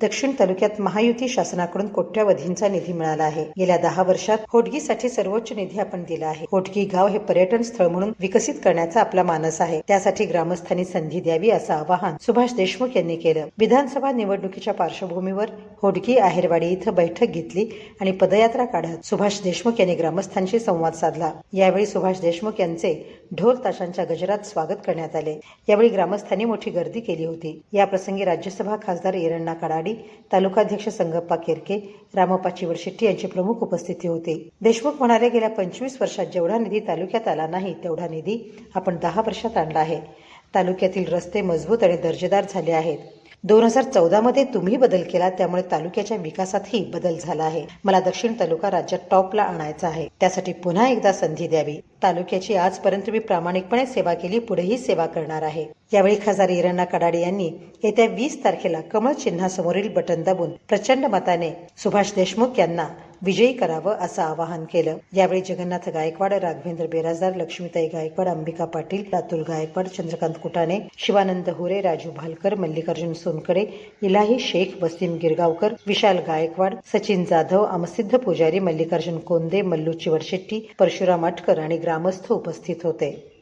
दक्षिण तालुक्यात महायुती शासनाकडून कोट्यावधींचा निधी मिळाला आहे. गेल्या दहा वर्षात होटगीसाठी सर्वोच्च निधी आपण दिला आहे. होटगी गाव हे पर्यटन स्थळ म्हणून विकसित करण्याचा आपला मानस आहे. त्यासाठी ग्रामस्थांनी संधी द्यावी असं आवाहन सुभाष देशमुख यांनी केलं. विधानसभा निवडणुकीच्या पार्श्वभूमीवर होटगी आहेरवाडी इथं बैठक घेतली आणि पदयात्रा काढत सुभाष देशमुख यांनी ग्रामस्थांशी संवाद साधला. यावेळी सुभाष देशमुख यांचे ढोल ताशांच्या गजरात स्वागत करण्यात आले. यावेळी ग्रामस्थांनी मोठी गर्दी केली होती. याप्रसंगी राज्यसभा खासदार एरण्णा कडाडी तालुकाध्यक्ष संगप्पा केरके रामप्पा चिवडशेट्टी यांची प्रमुख उपस्थिती होती. देशमुख म्हणाले गेल्या पंचवीस वर्षात जेवढा निधी तालुक्यात आला नाही तेवढा निधी आपण दहा वर्षात आणला आहे. तालुक्यातील रस्ते मजबूत आणि दर्जेदार झाले आहेत. दोन हजार चौदा मध्ये तुम्ही बदल केला त्यामुळे तालुक्याच्या विकासातही बदल झाला आहे. मला दक्षिण तालुका राज्यात टॉपला आणायचा आहे. त्यासाठी पुन्हा एकदा संधी द्यावी. तालुक्याची आजपर्यंत मी प्रामाणिकपणे सेवा केली पुढेही सेवा करणार आहे. यावेळी खासदार इरण्णा कडाडे यांनी येत्या वीस तारखेला कमळ चिन्हासमोरील बटन दाबून प्रचंड मताने सुभाष देशमुख यांना विजयी करावं असं आवाहन केलं. यावेळी जगन्नाथ गायकवाड राघवेंद्र बेराजदार लक्ष्मीताई गायकवाड अंबिका पाटील रातुल गायकवाड चंद्रकांत कुटाणे शिवानंद होरे राजू भालकर मल्लिकार्जुन सोनकडे इलाही शेख वसीम गिरगावकर विशाल गायकवाड सचिन जाधव अमसिद्ध पुजारी मल्लिकार्जुन कोंदे मल्लू चिवडशेट्टी परशुराम अटकर आणि ग्रामस्थ उपस्थित होते.